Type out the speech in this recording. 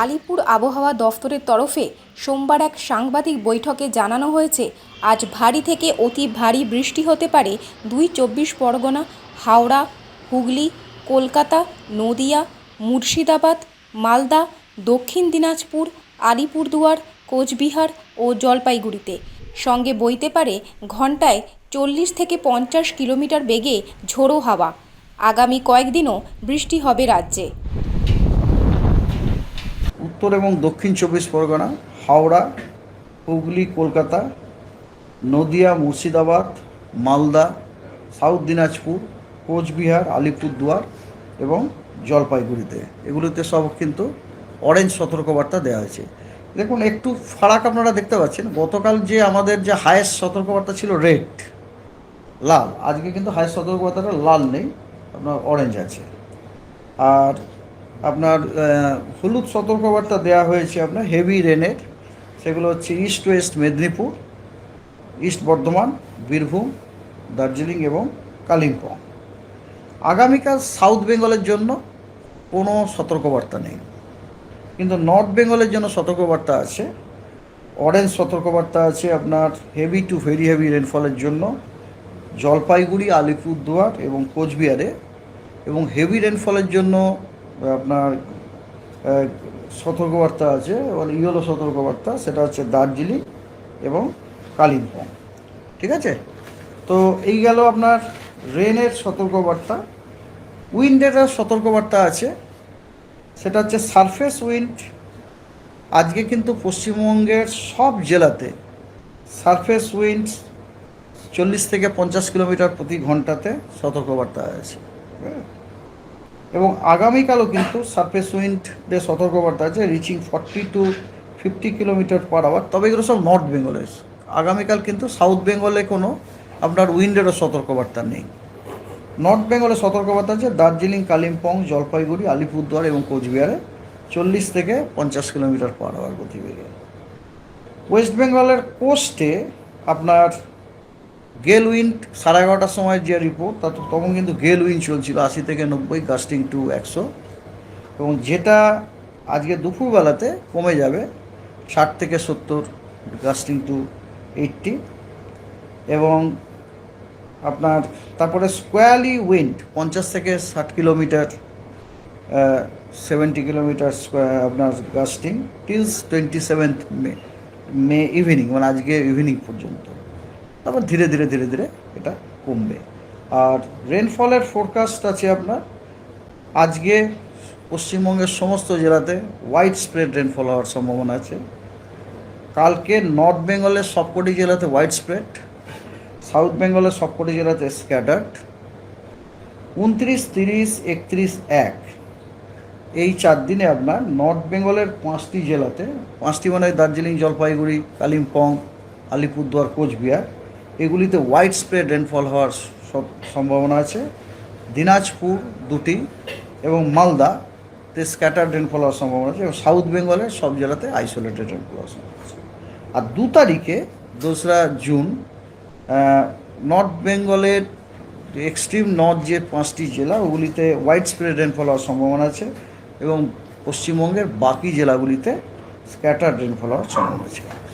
আলিপুর আবহাওয়া দফতরের তরফে সোমবার এক সাংবাদিক বৈঠকে জানানো হয়েছে, আজ ভারী থেকে অতি ভারী বৃষ্টি হতে পারে দুই চব্বিশ পরগনা, হাওড়া, হুগলি, কলকাতা, নদিয়া, মুর্শিদাবাদ, মালদা, দক্ষিণ দিনাজপুর, আলিপুরদুয়ার, কোচবিহার ও জলপাইগুড়িতে। সঙ্গে বইতে পারে ঘন্টায় চল্লিশ থেকে পঞ্চাশ কিলোমিটার বেগে ঝোড়ো হাওয়া। আগামী কয়েকদিনও বৃষ্টি হবে রাজ্যে। উত্তর এবং দক্ষিণ চব্বিশ পরগনা, হাওড়া, হুগলি, কলকাতা, নদিয়া, মুর্শিদাবাদ, মালদা, সাউথ দিনাজপুর, কোচবিহার, আলিপুরদুয়ার এবং জলপাইগুড়িতে। এগুলোতে সব কিন্তু অরেঞ্জ সতর্কবার্তা দেওয়া হয়েছে। দেখুন, একটু ফারাক আপনারা দেখতে পাচ্ছেন, গতকাল যে আমাদের যে হায়েস্ট সতর্কবার্তা ছিল রেড লাল, আজকে কিন্তু হায়েস্ট সতর্কবার্তাটা লাল নেই, আপনার অরেঞ্জ আছে। আর আপনার হলুদ সতর্কবার্তা দেওয়া হয়েছে আপনার হেভি রেনের। সেগুলো হচ্ছে east west Medinipur, east Bardhaman, Birbhum, Darjeeling এবং কালিম্পং। আগামীকাল সাউথ বেঙ্গলের জন্য কোনো সতর্কবার্তা নেই। কিন্তু নর্থ বেঙ্গলের জন্য সতর্কবার্তা আছে। অরেঞ্জ সতর্কবার্তা আছে আপনার হেভি টু ভেরি হেভি রেনফলের জন্য। জলপাইগুড়ি, আলিপুরদুয়ার এবং কোচবিহারে এবং হেভি রেনফলের জন্য আপনার সতর্কবার্তা আছে মানে ইয়েলো সতর্কবার্তা, সেটা হচ্ছে দার্জিলিং এবং কালিম্পং। ঠিক আছে? তো এই গেল আপনার রেনের সতর্কবার্তা। উইন্ডের সতর্কবার্তা আছে, সেটা হচ্ছে সারফেস উইন্ড। আজকে কিন্তু পশ্চিমবঙ্গের সব জেলাতে সারফেস উইন্ড চল্লিশ থেকে পঞ্চাশ কিলোমিটার প্রতি ঘন্টাতে সতর্কবার্তা আছে। হ্যাঁ। এবং আগামীকালও কিন্তু সারফেস উইন্ডের সতর্কবার্তা আছে reaching forty to fifty kilometre per hour তবে এগুলো সব নর্থ বেঙ্গলের আগামীকাল কিন্তু সাউথ বেঙ্গলে কোনো আপনার উইন্ডেরও সতর্কবার্তা নেই। নর্থ বেঙ্গলে সতর্কবার্তা আছে, দার্জিলিং, কালিম্পং, জলপাইগুড়ি, আলিপুরদুয়ার এবং কোচবিহারে চল্লিশ থেকে পঞ্চাশ কিলোমিটার পার আওয়ার গতিবেগে। ওয়েস্ট বেঙ্গলের কোস্টে আপনার গেল উইন্ড সাড়ে এগারোটার সময় যে রিপোর্ট তা তখন কিন্তু গেল উইন্ড চলছিল আশি থেকে নব্বই গাস্টিং টু একশো। এবং যেটা আজকে দুপুরবেলাতে কমে যাবে, ষাট থেকে সত্তর গাস্টিং টু এইটটি এবং আপনার তারপরে স্কোয়ারলি উইন্ড পঞ্চাশ থেকে ষাট কিলোমিটার সেভেন্টি কিলোমিটার আপনার gusting till twenty seventh May May evening মানে আজকে ইভিনিং পর্যন্ত। তারপর ধীরে ধীরে ধীরে ধীরে এটা কমবে। আর রেনফলের ফোরকাস্ট আছে আপনার, আজকে পশ্চিমবঙ্গের সমস্ত জেলাতে হোয়াইট স্প্রেড রেনফল হওয়ার সম্ভাবনা আছে। কালকে নর্থ বেঙ্গলের সবকটি জেলাতে হোয়াইট স্প্রেড সাউথ বেঙ্গলের সবকটি জেলাতে স্ক্যাটার্ড উনত্রিশ, তিরিশ, একত্রিশ, এক, এই চার দিনে আপনার নর্থ বেঙ্গলের পাঁচটি জেলাতে, পাঁচটি মানে দার্জিলিং, জলপাইগুড়ি, কালিম্পং, আলিপুরদুয়ার, কোচবিহার এগুলিতে হোয়াইট স্প্রেড রেনফল হওয়ার সব সম্ভাবনা আছে। দিনাজপুর দুটি এবং মালদাতে স্ক্যাটার রেনফল হওয়ার সম্ভাবনা আছে এবং সাউথ বেঙ্গলের সব জেলাতে আইসোলেটেড রেনফল হওয়ার সম্ভাবনা আছে। আর দু তারিখে, দোসরা জুন নর্থ বেঙ্গলের এক্সট্রিম নর্থ যে পাঁচটি জেলা, ওগুলিতে হোয়াইট স্প্রেড রেনফল হওয়ার সম্ভাবনা আছে এবং পশ্চিমবঙ্গের বাকি জেলাগুলিতে স্ক্যাটার রেনফল হওয়ার সম্ভাবনা আছে।